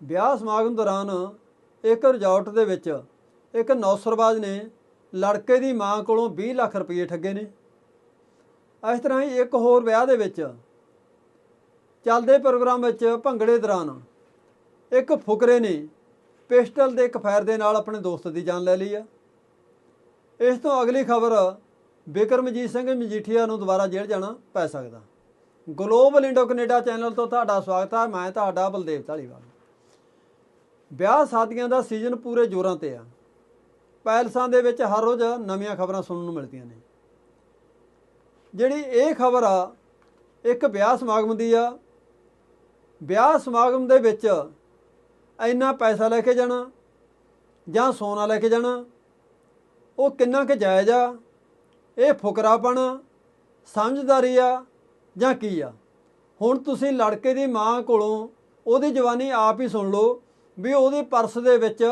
ਵਿਆਹ ਸਮਾਗਮ ਦੌਰਾਨ ਇੱਕ ਰਿਜ਼ੋਰਟ ਦੇ ਵਿੱਚ ਇੱਕ ਨੌਸਰਬਾਜ਼ ਨੇ ਲੜਕੇ ਦੀ ਮਾਂ ਕੋਲੋਂ 20 ਲੱਖ ਰੁਪਏ ਠੱਗੇ ਨੇ। ਇਸ ਤਰ੍ਹਾਂ ਹੀ ਇੱਕ ਹੋਰ ਵਿਆਹ ਦੇ ਵਿੱਚ ਚੱਲਦੇ ਪ੍ਰੋਗਰਾਮ ਵਿੱਚ ਭੰਗੜੇ ਦੌਰਾਨ ਇੱਕ ਫੁਕਰੇ ਨੇ ਪਿਸਟਲ ਦੇ ਇੱਕ ਫਾਇਰ ਦੇ ਨਾਲ ਆਪਣੇ ਦੋਸਤ ਦੀ ਜਾਨ ਲੈ ਲਈ ਆ। ਇਸ ਤੋਂ ਅਗਲੀ ਖਬਰ ਬਿਕਰਮਜੀਤ ਸਿੰਘ ਮਜੀਠੀਆ ਨੂੰ ਦੁਬਾਰਾ ਜੇਲ੍ਹ ਜਾਣਾ ਪੈ ਸਕਦਾ। ਗਲੋਬਲ ਇੰਡੋ ਕੈਨੇਡਾ ਚੈਨਲ ਤੋਂ ਤੁਹਾਡਾ ਸਵਾਗਤ ਹੈ ਮੈਂ ਤੁਹਾਡਾ ਬਲਦੇਵ ਢਾਲੀਵਾਲ। ਵਿਆਹ ਸ਼ਾਦੀਆਂ ਦਾ ਸੀਜ਼ਨ ਪੂਰੇ ਜ਼ੋਰਾਂ ਤੇ ਆ। ਪੈਲਸਾਂ ਦੇ ਵਿੱਚ ਹਰ ਰੋਜ਼ ਨਵੀਆਂ ਖਬਰਾਂ ਸੁਣਨ ਨੂੰ ਮਿਲਦੀਆਂ ਨੇ। ਜਿਹੜੀ ਇਹ ਖਬਰ ਆ, ਇੱਕ ਵਿਆਹ ਸਮਾਗਮ ਦੀ ਆ। ਵਿਆਹ ਸਮਾਗਮ ਦੇ ਵਿੱਚ ਇੰਨਾ ਪੈਸਾ ਲੈ ਕੇ ਜਾਣਾ ਜਾਂ ਸੋਨਾ ਲੈ ਕੇ ਜਾਣਾ, ਉਹ ਕਿੰਨਾ ਕੁ ਜਾਇਜ਼ ਆ? ਇਹ ਫੁਕਰਾਪਣ, ਸਮਝਦਾਰੀ ਆ ਜਾਂ ਕੀ ਆ? ਹੁਣ ਤੁਸੀਂ ਲੜਕੇ ਦੀ ਮਾਂ ਕੋਲੋਂ ਉਹਦੀ ਜਵਾਨੀ ਆਪ ਹੀ ਸੁਣ ਲਓ। ਵੀ ਉਹਦੇ ਪਰਸ ਦੇ ਵਿੱਚ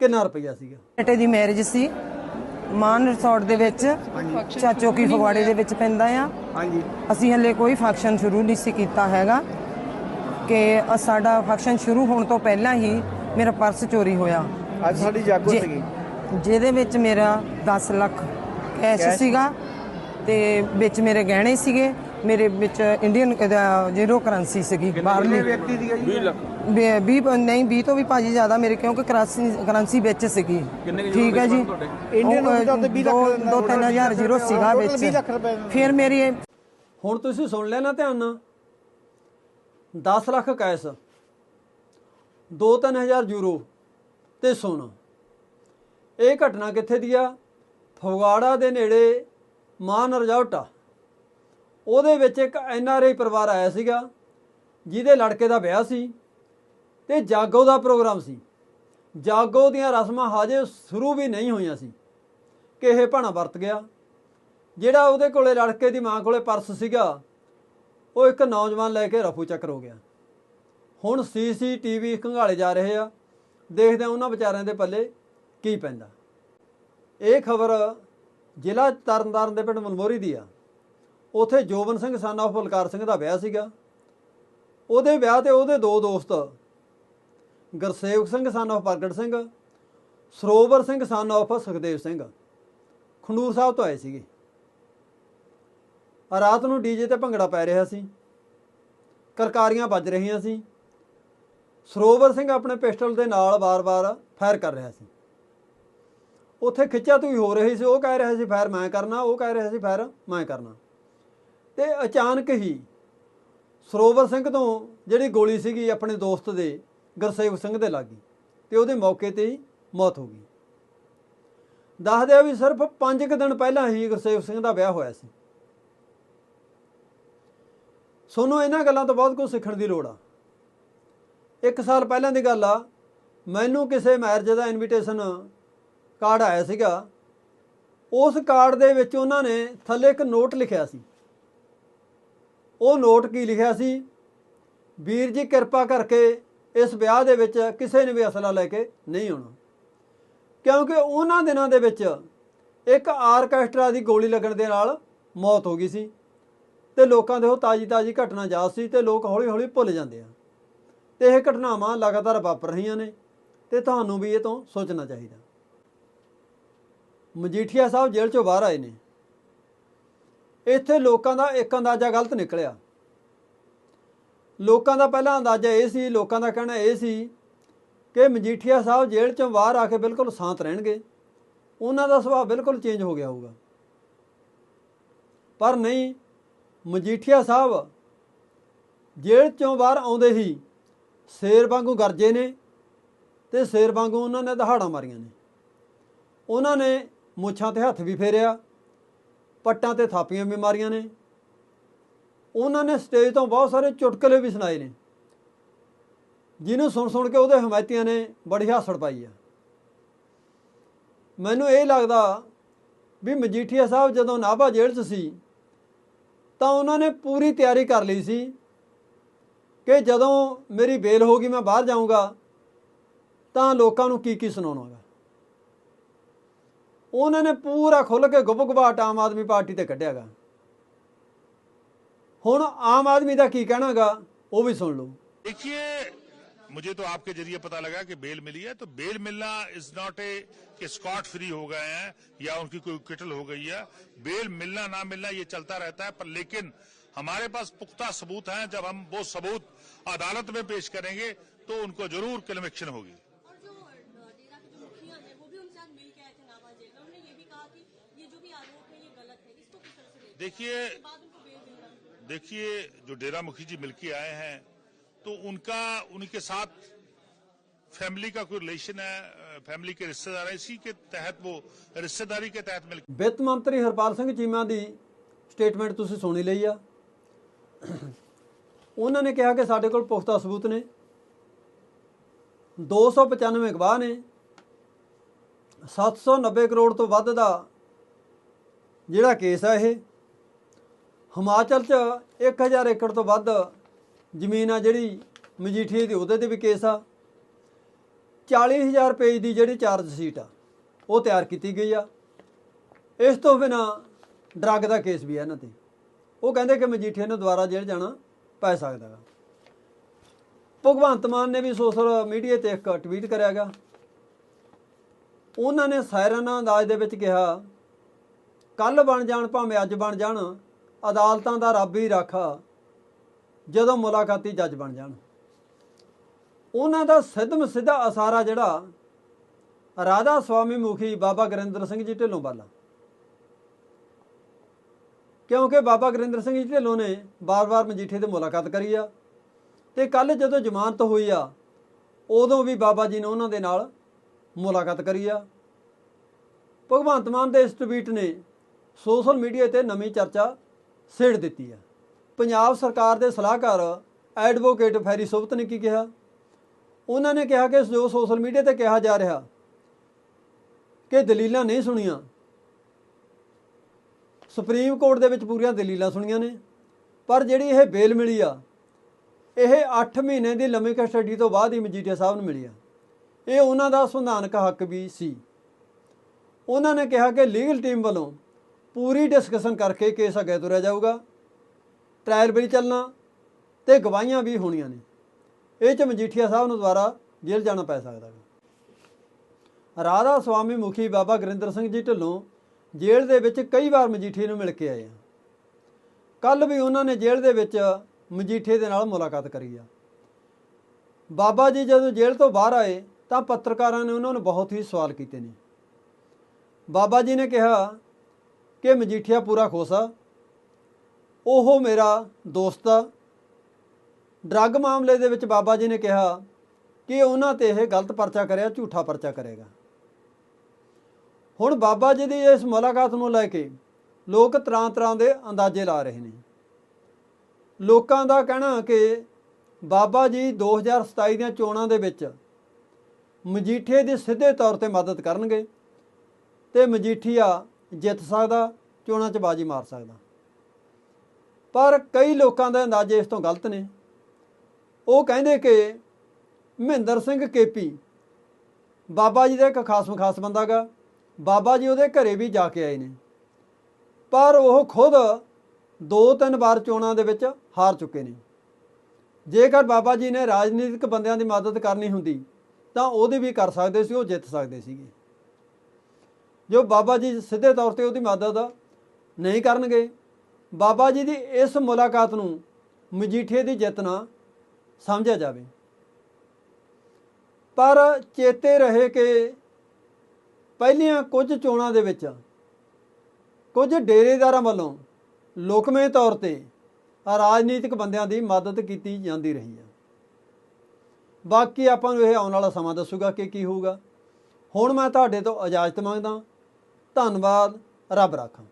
ਕਿੰਨਾ ਰੁਪਈਆ ਸੀਗਾ? ਬੇਟੇ ਦੀ ਮੈਰਿਜ ਸੀ। ਮਾਨ ਰਿਸੋਰਟ ਦੇ ਵਿੱਚ ਚਾਚੋ ਕੀ ਫਗਵਾੜੇ ਦੇ ਵਿੱਚ ਪੈਂਦਾ ਆ। ਹਾਂਜੀ। ਅਸੀਂ ਹਲੇ ਕੋਈ ਫੰਕਸ਼ਨ ਸ਼ੁਰੂ ਨਹੀਂ ਸੀ ਕੀਤਾ ਹੈਗਾ ਕਿ ਅ- ਸਾਡਾ ਫੰਕਸ਼ਨ ਸ਼ੁਰੂ ਹੋਣ ਤੋਂ ਪਹਿਲਾਂ ਹੀ ਮੇਰਾ ਪਰਸ ਚੋਰੀ ਹੋਇਆ। ਅੱਜ ਸਾਡੀ ਜਾਗੋ ਸੀਗੀ। ਜਿਹਦੇ ਵਿੱਚ ਮੇਰਾ 10 ਲੱਖ ਕੈਸ਼? ਸੀਗਾ ਤੇ ਵਿੱਚ ਮੇਰੇ ਗਹਿਣੇ ਸੀਗੇ। ਮੇਰੇ ਵਿੱਚ ਇੰਡੀਅਨ ਜ਼ੀਰੋ ਕਰੰਸੀ ਸੀਗੀ ਬਾਹਰਲੀ। ਵਿਅਕਤੀ ਸੀਗਾ ਜੀ? 20 ਲੱਖ। 20 ਨਹੀਂ 20 ਤੋਂ ਵੀ ਭਾਜੀ ਜ਼ਿਆਦਾ ਮੇਰੇ ਕਿਉਂਕਿ ਕਰੰਸੀ ਕਰੰਸੀ ਵਿੱਚ ਸੀਗੀ। ਠੀਕ ਹੈ ਜੀ। ਇੰਡੀਅਨ ਉਹ, ਰੁਪਏ ਤਾਂ ਉੱਤੇ 20 ਲੱਖ ਦੋ- ਦੋ ਤਿੰਨ ਹਜ਼ਾਰ ਜ਼ੀਰੋ ਸੀਗਾ ਵਿੱਚ। 20 ਲੱਖ ਰੁਪਏ ਦਾ। ਫਿਰ ਮੇਰੀ ਹੁਣ ਤੁਸੀਂ ਸੁਣ ਲਿਆ ਨਾ ਧਿਆਨ ਨਾਲ। 10 ਲੱਖ ਕੈਸ਼ 2-3000 ਯੂਰੋ ਤੇ ਸੋਨਾ ਇਹ ਘਟਨਾ ਕਿੱਥੇ ਦੀ ਆ? ਫਗਵਾੜਾ ਦੇ ਨੇੜੇ ਮਾਨ ਰਿਜ਼ੋਰਟ ਆ। ਉਹਦੇ ਵਿੱਚ ਇੱਕ ਐਨਆਰਆਈ ਪਰਿਵਾਰ ਆਇਆ ਸੀਗਾ, ਜਿਹਦੇ ਲੜਕੇ ਦਾ ਵਿਆਹ ਸੀ ਤੇ ਜਾਗੋ ਦਾ ਪ੍ਰੋਗਰਾਮ ਸੀ। ਜਾਗੋ ਦੀਆਂ ਰਸਮਾਂ ਹਜੇ ਸ਼ੁਰੂ ਵੀ ਨਹੀਂ ਹੋਈਆਂ ਸੀ। ਕਿ ਇਹ ਭਾਣਾ ਵਰਤ ਗਿਆ। ਜਿਹੜਾ ਉਹਦੇ ਕੋਲੇ ਲੜਕੇ ਦੀ ਮਾਂ ਕੋਲੇ ਪਰਸ ਸੀਗਾ, ਉਹ ਇੱਕ ਨੌਜਵਾਨ ਲੈ ਕੇ ਰਫੂ ਚੱਕਰ ਹੋ ਗਿਆ। ਹੁਣ ਸੀਸੀਟੀਵੀ ਖੰਗਾਲੇ ਜਾ ਰਹੇ ਆ। ਦੇਖਦੇ ਆ ਉਹਨਾਂ ਵਿਚਾਰਿਆਂ ਦੇ ਪੱਲੇ ਕੀ ਪੈਂਦਾ। ਇਹ ਖਬਰ ਜ਼ਿਲ੍ਹਾ ਤਰਨਤਾਰਨ ਦੇ ਪਿੰਡ ਮਲਮੋਰੀ ਦੀ ਆ। ਉਥੇ ਜੋਬਨ ਸਿੰਘ ਸਨ of ਬਲਕਾਰ ਸਿੰਘ ਦਾ ਵਿਆਹ ਸੀਗਾ। ਉਹਦੇ ਵਿਆਹ ਤੇ ਉਹਦੇ ਦੋ ਦੋਸਤ, ਗੁਰਸੇਵਕ ਸਿੰਘ ਸਨ of ਪ੍ਰਗਟ ਸਿੰਘ, ਸਰੋਵਰ ਸਿੰਘ ਸਨ of ਸੁਖਦੇਵ ਸਿੰਘ, ਖੰਡੂਰ ਸਾਹਿਬ ਤੋਂ ਆਏ ਸੀਗੇ। ਰਾਤ ਨੂੰ ਡੀਜੇ ਤੇ ਭੰਗੜਾ ਪੈ ਰਿਹਾ ਸੀ। ਕਰਕਾਰੀਆਂ ਵੱਜ ਰਹੀਆਂ ਸੀ। ਸਰੋਵਰ ਸਿੰਘ ਆਪਣੇ ਪਿਸਟਲ ਦੇ ਨਾਲ ਵਾਰ-ਵਾਰ ਫਾਇਰ ਕਰ ਰਿਹਾ ਸੀ। ਉੱਥੇ ਖਿੱਚਾ ਤੂੰ ਹੋ ਰਹੀ ਸੀ। ਉਹ ਕਹਿ ਰਿਹਾ ਸੀ, ਫਾਇਰ ਮੈਂ ਕਰਨਾ, ਉਹ ਕਹਿ ਰਿਹਾ ਸੀ, ਫਾਇਰ ਮੈਂ ਕਰਨਾ। ਤੇ ਅਚਾਨਕ ਹੀ ਸਰੋਵਰ ਸਿੰਘ ਤੋਂ ਜਿਹੜੀ ਗੋਲੀ ਸੀਗੀ ਆਪਣੇ ਦੋਸਤ ਦੇ, ਗੁਰਸੇਵਕ ਸਿੰਘ ਦੇ ਲੱਗੀ ਤੇ ਉਹਦੇ ਮੌਕੇ ਤੇ ਹੀ ਮੌਤ ਹੋ ਗਈ। ਦੱਸਦੇ ਆ ਵੀ ਸਿਰਫ 5 ਕੁ ਦਿਨ ਪਹਿਲਾਂ ਹੀ ਗੁਰਸੇਵ ਸਿੰਘ ਦਾ ਵਿਆਹ ਹੋਇਆ ਸੀ। ਸੋਨੂੰ ਇਹਨਾਂ ਗੱਲਾਂ ਤੋਂ ਬਹੁਤ ਕੁਝ ਸਿੱਖਣ ਦੀ ਲੋੜ ਆ। ਇੱਕ ਸਾਲ ਪਹਿਲਾਂ ਦੀ ਗੱਲ ਆ, ਮੈਨੂੰ ਕਿਸੇ ਮੈਰਿਜ ਦਾ ਇਨਵੀਟੇਸ਼ਨ ਕਾਰਡ ਆਇਆ ਸੀਗਾ। ਉਸ ਕਾਰਡ ਦੇ ਵਿੱਚ ਉਹਨਾਂ ਨੇ ਥੱਲੇ ਇੱਕ ਨੋਟ ਲਿਖਿਆ ਸੀ। ਉਹ ਨੋਟ ਕੀ ਲਿਖਿਆ ਸੀ? ਵੀਰ ਜੀ, ਕਿਰਪਾ ਕਰਕੇ ਇਸ ਵਿਆਹ ਦੇ ਵਿੱਚ ਕਿਸੇ ਨੇ ਵੀ ਅਸਲਾ ਲੈ ਕੇ ਨਹੀਂ ਆਉਣਾ। ਕਿਉਂਕਿ ਉਹਨਾਂ ਦਿਨਾਂ ਦੇ ਵਿੱਚ ਇੱਕ ਆਰਕੈਸਟਰਾ ਦੀ ਗੋਲੀ ਲੱਗਣ ਦੇ ਨਾਲ ਮੌਤ ਹੋ ਗਈ ਸੀ ਤੇ ਲੋਕਾਂ ਦੇ ਉਹ ਤਾਜੀ ਤਾਜੀ ਘਟਨਾ ਯਾਦ ਸੀ ਤੇ ਲੋਕ ਹੌਲੀ ਹੌਲੀ ਭੁੱਲ ਜਾਂਦੇ ਆ। ਤੇ ਇਹ ਘਟਨਾਵਾਂ ਲਗਾਤਾਰ ਵਾਪਰ ਰਹੀਆਂ ਨੇ ਤੇ ਤੁਹਾਨੂੰ ਵੀ ਇਹ ਤੋਂ ਸੋਚਣਾ ਚਾਹੀਦਾ। ਮਜੀਠੀਆ ਸਾਹਿਬ ਜੇਲ੍ਹ ਚੋਂ ਬਾਹਰ ਆਏ ਨੇ। ਇੱਥੇ ਲੋਕਾਂ ਦਾ ਇੱਕ ਅੰਦਾਜ਼ਾ ਗਲਤ ਨਿਕਲਿਆ। ਲੋਕਾਂ ਦਾ ਪਹਿਲਾ ਅੰਦਾਜ਼ਾ ਇਹ ਸੀ, ਲੋਕਾਂ ਦਾ ਕਹਿਣਾ ਇਹ ਸੀ ਕਿ ਮਜੀਠੀਆ ਸਾਹਿਬ ਜੇਲ੍ਹ ਚੋਂ ਬਾਹਰ ਆ ਕੇ ਬਿਲਕੁਲ ਸ਼ਾਂਤ ਰਹਿਣਗੇ। ਉਹਨਾਂ ਦਾ ਸੁਭਾਅ ਬਿਲਕੁਲ ਚੇਂਜ ਹੋ ਗਿਆ ਹੋਊਗਾ। ਪਰ ਨਹੀਂ, ਮਜੀਠੀਆ ਸਾਹਿਬ ਜੇਲ੍ਹ ਚੋਂ ਬਾਹਰ ਆਉਂਦੇ ਹੀ ਸ਼ੇਰ ਵਾਂਗੂ ਗਰਜੇ ਨੇ ਤੇ ਸ਼ੇਰ ਵਾਂਗੂ ਉਹਨਾਂ ਨੇ ਦਹਾੜਾਂ ਮਾਰੀਆਂ ਨੇ। ਉਹਨਾਂ ਨੇ ਮੁੱਛਾਂ ਤੇ ਹੱਥ ਵੀ ਫੇਰਿਆ। ਪੱਟਾਂ ਤੇ ਥਾਪੀਆਂ ਬਿਮਾਰੀਆਂ ਨੇ। ਉਹਨਾਂ ਨੇ ਸਟੇਜ ਤੋਂ ਬਹੁਤ ਸਾਰੇ ਚੁਟਕਲੇ ਵੀ ਸੁਣਾਏ ਨੇ। ਜਿਹਨੂੰ ਸੁਣ ਸੁਣ ਕੇ ਉਹਦੇ ਹਮਾਇਤੀਆਂ ਨੇ ਬੜੀ ਹਾਸੜ ਪਾਈ ਆ। ਮੈਨੂੰ ਇਹ ਲੱਗਦਾ ਵੀ ਮਜੀਠੀਆ ਸਾਹਿਬ ਜਦੋਂ ਨਾਭਾ ਜੇਲ੍ਹ 'ਚ ਸੀ, ਤਾਂ ਉਹਨਾਂ ਨੇ ਪੂਰੀ ਤਿਆਰੀ ਕਰ ਲਈ ਸੀ ਕਿ ਜਦੋਂ ਮੇਰੀ ਬੇਲ ਹੋ ਗਈ, ਮੈਂ ਬਾਹਰ ਜਾਊਂਗਾ, ਤਾਂ ਲੋਕਾਂ ਨੂੰ ਕੀ ਕੀ ਸੁਣਾਉਣਾਗਾ ਉਹਨਾਂ ਨੇ ਪੂਰਾ ਖੁੱਲ ਕੇ ਗੁਬਗਬਾਟ ਆਮ ਆਦਮੀ ਪਾਰਟੀ ਤੇ ਕੱਢਿਆਗਾ ਹੁਣ ਆਮ ਆਦਮੀ ਦਾ ਕੀ ਕਹਿਣਾਗਾ ਉਹ ਵੀ ਸੁਣ ਲਓ देखिए मुझे तो आपके जरिए पता लगा कि बेल मिली है तो बेल मिलना इज नॉट ए कि स्कॉट फ्री हो गए हैं या उनकी कोई किटल हो गई है बेल मिलना ना मिलना ये चलता रहता है पर लेकिन हमारे पास पुख्ता सबूत हैं जब हम वो सबूत अदालत में पेश करेंगे तो उनको जरूर कन्विक्शन होगी देखिए उसके बाद उनको बेल मिल रहा देखिए जो डेरा मुखी जी मिलके आए हैं तो उनका उनके साथ फैमिली का कोई रिलेशन है अ, फैमिली के रिश्तेदार है इसी के तहत वो रिश्तेदारी के तहत मिल ਵਿੱਤ ਮੰਤਰੀ ਹਰਪਾਲ ਸਿੰਘ ਚੀਮਾ ਦੀ ਸਟੇਟਮੈਂਟ ਤੁਸੀਂ ਸੁਣੀ ਲਈ ਆ ਉਹਨਾਂ ਨੇ ਕਿਹਾ ਕਿ ਸਾਡੇ ਕੋਲ ਪੁਖਤਾ ਸਬੂਤ ਨੇ 295 ਗਵਾਹ ਨੇ 790 ਕਰੋੜ ਤੋਂ ਵੱਧ ਦਾ ਜਿਹੜਾ ਕੇਸ ਆ ਇਹ ਹਿਮਾਚਲ 'ਚ 1000 ਏਕੜ ਤੋਂ ਵੱਧ ਜ਼ਮੀਨ ਆ ਜਿਹੜੀ ਮਜੀਠੀਏ ਦੀ, ਉਹਦੇ ਤੇ ਵੀ ਕੇਸ ਆ। 40000 ਪੇਜ ਦੀ ਜਿਹੜੀ ਚਾਰਜ ਸ਼ੀਟ ਆ, ਉਹ ਤਿਆਰ ਕੀਤੀ ਗਈ ਆ। ਇਸ ਤੋਂ ਬਿਨਾ ਡਰੱਗ ਦਾ ਕੇਸ ਵੀ ਹੈ ਇਹਨਾਂ ਤੇ। ਉਹ ਕਹਿੰਦੇ ਕਿ ਮਜੀਠੀਏ ਨੂੰ ਦੁਬਾਰਾ ਜੇਲ੍ਹ ਜਾਣਾ ਪੈ ਸਕਦਾ ਗਾ। ਭਗਵੰਤ ਮਾਨ ਨੇ ਵੀ ਸੋਸ਼ਲ ਮੀਡੀਆ ਤੇ ਇੱਕ ਟਵੀਟ ਕਰਿਆਗਾ ਉਹਨਾਂ ਨੇ ਸਾਇਰਾਨਾ ਅੰਦਾਜ਼ ਦੇ ਵਿੱਚ ਕਿਹਾ ਕੱਲ ਬਣ ਜਾਣ ਭਾਵੇਂ ਅੱਜ ਬਣ ਜਾਣ ਅਦਾਲਤਾਂ ਦਾ ਰੱਬ ਹੀ ਰਾਖਾ, ਜਦੋਂ ਮੁਲਾਕਾਤੀ ਜੱਜ ਬਣ ਜਾਣ। ਉਹਨਾਂ ਦਾ ਸਿੱਧਮ ਸਿੱਧਾ ਅਸਾਰਾ ਜਿਹੜਾ ਰਾਧਾ ਸਵਾਮੀ ਮੁਖੀ ਬਾਬਾ ਗੁਰਿੰਦਰ ਸਿੰਘ ਜੀ ਢਿੱਲੋਂ ਵਾਲਾ ਕਿਉਂਕਿ ਬਾਬਾ ਗੁਰਿੰਦਰ ਸਿੰਘ ਜੀ ਢਿੱਲੋਂ ਨੇ ਬਾਰ-ਬਾਰ ਮਜੀਠੇ ਤੇ ਮੁਲਾਕਾਤ ਕਰੀ ਆ ਤੇ ਕੱਲ ਜਦੋਂ ਜ਼ਮਾਨਤ ਹੋਈ ਆ, ਉਦੋਂ ਵੀ ਬਾਬਾ ਜੀ ਨੇ ਉਹਨਾਂ ਦੇ ਨਾਲ ਮੁਲਾਕਾਤ ਕਰੀ ਆ। ਭਗਵੰਤ ਮਾਨ ਦੇ ਇਸ ਟਵੀਟ ਨੇ ਸੋਸ਼ਲ ਮੀਡੀਆ ਤੇ ਨਵੀਂ ਚਰਚਾ ਛੇੜ ਦਿੱਤੀ ਆ। ਪੰਜਾਬ ਸਰਕਾਰ ਦੇ ਸਲਾਹਕਾਰ ਐਡਵੋਕੇਟ ਫੈਰੀ ਸੁਬਤ ਨੇ ਕੀ ਕਿਹਾ? ਉਹਨਾਂ ਨੇ ਕਿਹਾ ਕਿ ਜੋ ਸੋਸ਼ਲ ਮੀਡੀਆ ਤੇ ਕਿਹਾ ਜਾ ਰਿਹਾ ਕਿ ਦਲੀਲਾਂ ਨਹੀਂ ਸੁਣੀਆਂ। ਸੁਪਰੀਮ ਕੋਰਟ ਦੇ ਵਿੱਚ ਪੂਰੀਆਂ ਦਲੀਲਾਂ ਸੁਣੀਆਂ ਨੇ, ਪਰ ਜਿਹੜੀ ਇਹ ਬੇਲ ਮਿਲੀ ਆ, ਇਹ 8 ਮਹੀਨੇ ਦੀ ਲੰਮੀ ਕਸਟਡੀ ਤੋਂ ਬਾਅਦ ਹੀ ਮਜੀਠੀਆ ਸਾਹਿਬ ਨੂੰ ਮਿਲੀ ਆ। ਇਹ ਉਹਨਾਂ ਦਾ ਸੰਵਿਧਾਨਕ ਹੱਕ ਵੀ ਸੀ। ਉਹਨਾਂ ਨੇ ਕਿਹਾ ਕਿ ਲੀਗਲ ਟੀਮ ਵੱਲੋਂ ਪੂਰੀ ਡਿਸਕਸ਼ਨ ਕਰਕੇ ਕੇਸ ਅੱਗੇ ਤੁਰਿਆ ਜਾਊਗਾ। ਟ੍ਰਾਇਲ ਵੀ ਚੱਲਣਾ ਤੇ ਗਵਾਹੀਆਂ ਵੀ ਹੋਣੀਆਂ ਨੇ। ਇਹ ਚ ਮਜੀਠੀਆ ਸਾਹਿਬ ਨੂੰ ਦੁਬਾਰਾ ਜੇਲ੍ਹ ਜਾਣਾ ਪੈ ਸਕਦਾ ਹੈ। ਰਾਧਾ ਸਵਾਮੀ ਮੁਖੀ ਬਾਬਾ ਗੁਰਿੰਦਰ ਸਿੰਘ ਜੀ ਢਿੱਲੋਂ ਜੇਲ੍ਹ ਦੇ ਵਿੱਚ ਕਈ ਵਾਰ ਮਜੀਠੇ ਨੂੰ ਮਿਲ ਕੇ ਆਏ ਆ। ਕੱਲ ਵੀ ਉਹਨਾਂ ਨੇ ਜੇਲ੍ਹ ਦੇ ਵਿੱਚ ਮਜੀਠੇ ਦੇ ਨਾਲ ਮੁਲਾਕਾਤ ਕਰੀ ਆ। ਬਾਬਾ ਜੀ ਜਦੋਂ ਜੇਲ੍ਹ ਤੋਂ ਬਾਹਰ ਆਏ ਤਾਂ ਪੱਤਰਕਾਰਾਂ ਨੇ ਉਹਨਾਂ ਨੂੰ ਬਹੁਤ ਹੀ ਸਵਾਲ ਕੀਤੇ ਨੇ। ਬਾਬਾ ਜੀ ਨੇ ਕਿਹਾ ਕਿ ਮਜੀਠੀਆ ਪੂਰਾ ਖੋਸਾ ਉਹ ਮੇਰਾ ਦੋਸਤ ਆ। ਡਰੱਗ ਮਾਮਲੇ ਦੇ ਵਿੱਚ ਬਾਬਾ ਜੀ ਨੇ ਕਿਹਾ ਕਿ ਉਹਨਾਂ ਤੇ ਇਹ ਗਲਤ ਪਰਚਾ ਕਰਿਆ, ਝੂਠਾ ਪਰਚਾ ਕਰੇਗਾ। ਹੁਣ ਬਾਬਾ ਜੀ ਦੀ ਇਸ ਮੁਲਾਕਾਤ ਨੂੰ ਲੈ ਕੇ ਲੋਕ ਤਰ੍ਹਾਂ ਤਰ੍ਹਾਂ ਦੇ ਅੰਦਾਜ਼ੇ ਲਾ ਰਹੇ ਨੇ। ਲੋਕਾਂ ਦਾ ਕਹਿਣਾ ਕਿ ਬਾਬਾ ਜੀ 2027 ਦੀਆਂ ਚੋਣਾਂ ਦੇ ਵਿੱਚ ਮਜੀਠੇ ਦੀ ਸਿੱਧੇ ਤੌਰ ਤੇ ਮਦਦ ਕਰਨਗੇ ਤੇ ਮਜੀਠੀਆ ਜਿੱਤ ਸਕਦਾ, ਚੋਣਾਂ 'ਚ ਬਾਜੀ ਮਾਰ ਸਕਦਾ। ਪਰ ਕਈ ਲੋਕਾਂ ਦੇ ਅੰਦਾਜ਼ੇ ਇਸ ਤੋਂ ਗਲਤ ਨੇ। ਉਹ ਕਹਿੰਦੇ ਕਿ ਮਹਿੰਦਰ ਸਿੰਘ ਕੇਪੀ ਬਾਬਾ ਜੀ ਦਾ ਇੱਕ ਖਾਸ ਖਾਸ ਬੰਦਾ ਗਾ। ਬਾਬਾ ਜੀ ਉਹਦੇ ਘਰੇ ਵੀ ਜਾ ਕੇ ਆਏ ਨੇ। ਪਰ ਉਹ ਖੁਦ ਦੋ ਤਿੰਨ ਵਾਰ ਚੋਣਾਂ ਦੇ ਵਿੱਚ ਹਾਰ ਚੁੱਕੇ ਨੇ। ਜੇਕਰ ਬਾਬਾ ਜੀ ਨੇ ਰਾਜਨੀਤਿਕ ਬੰਦਿਆਂ ਦੀ ਮਦਦ ਕਰਨੀ ਹੁੰਦੀ, ਤਾਂ ਉਹਦੀ ਵੀ ਕਰ ਸਕਦੇ ਸੀ, ਉਹ ਜਿੱਤ ਸਕਦੇ ਸੀਗੇ। ਜੋ ਬਾਬਾ ਜੀ ਸਿੱਧੇ ਤੌਰ ਤੇ ਉਹਦੀ ਮਦਦ ਨਹੀਂ ਕਰਨਗੇ, ਬਾਬਾ ਜੀ ਦੀ ਇਸ ਮੁਲਾਕਾਤ ਨੂੰ ਮਜੀਠੇ ਦੀ ਜਿੱਤਣਾ ਸਮਝਿਆ ਜਾਵੇ। ਪਰ ਚੇਤੇ ਰਹੇ ਕਿ ਪਹਿਲੀਆਂ ਕੁਝ ਚੋਣਾਂ ਦੇ ਵਿੱਚ ਕੁਝ ਡੇਰੇਦਾਰਾਂ ਵੱਲੋਂ ਲੋਕਮੇ ਤੌਰ ਤੇ ਰਾਜਨੀਤਿਕ ਬੰਦਿਆਂ ਦੀ ਮਦਦ ਕੀਤੀ ਜਾਂਦੀ ਰਹੀ ਹੈ। ਬਾਕੀ ਆਪਾਂ ਨੂੰ ਇਹ ਆਉਣ ਵਾਲਾ ਸਮਾਂ ਦੱਸੂਗਾ ਕਿ ਕੀ ਹੋਊਗਾ। ਹੁਣ ਮੈਂ ਤੁਹਾਡੇ ਤੋਂ ਇਜਾਜ਼ਤ ਮੰਗਦਾ ਧੰਨਵਾਦ ਰੱਬ ਰਾਖਾ।